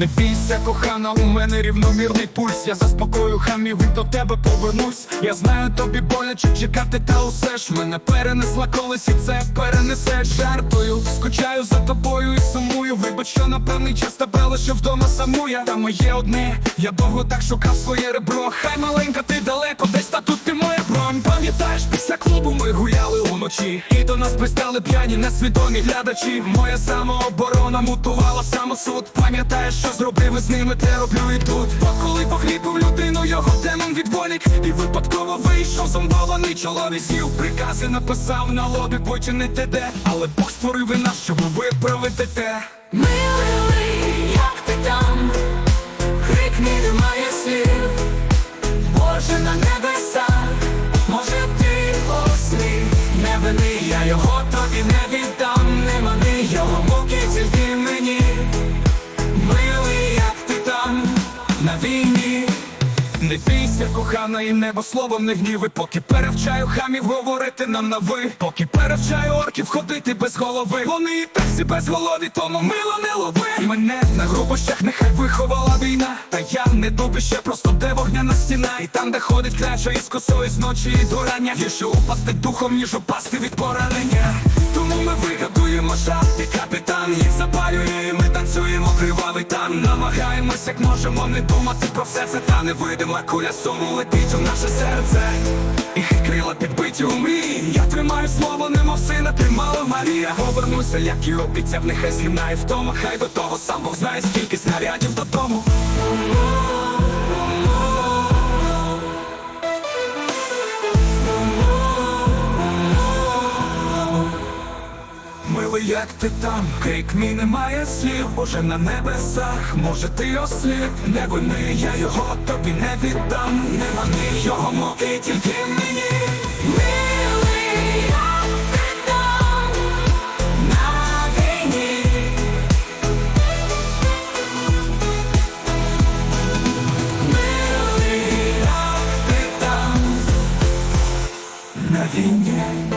Не бійся, кохана, у мене рівномірний пульс. Я заспокою хамів і до тебе повернусь. Я знаю тобі боляче чекати, та усе ж мене перенесла колись і це перенесе жартою. Скучаю за тобою і сумую. Вибач, що на певний час тебе лише вдома самуя. Та моє одне, я довго так шукав своє ребро. Хай маленька, ти далеко, десь та тут ти моя бронь. Пам'ятаєш, після клубу ми гуляли уночі. І до нас пристали п'яні, несвідомі глядачі. Моя самооборона мутувала самосуд. Пам'ятаєш, що зробив із ними, те роблю і тут. Бо коли погліпив людину, його демон відволік І випадково вийшов зомбований чоловік З'їв прикази написав на лобі, починити де Але Бог створив і нас, щоб виправити те. Милий, як ти там, крик мій немає його тобі не Не бійся, кохана, і небо словом не гніви, поки перевчаю хамів говорити нам на ви, поки перевчаю орків ходити без голови. Вони і так всі без голові, тому мило не лови. Мене на грубощах нехай виховала війна. Та я не дубище, просто де вогняна стіна. І там, де ходить кляча із косою з ночі і до рання. Гірше упасти духом, ніж упасти від поранення. Тому ми вигадуємо жарт там. Намагаємось, як можемо не думати про все це, та невидима куля суму летить у наше серце. І крила підбиті у мрії. Я тримаю слово, немов сина тримала Марія. Повернуся, як і обіцяв, нехай згинає втома. Хай до того сам Бог знає, скільки снарядів додому. Як ти там, крик мій немає слів, Боже на небесах, може ти осліп, не вини, я його тобі не віддам, не мани його муки, тільки мені. Милий, ти там, на війні. Милий, там, на війні.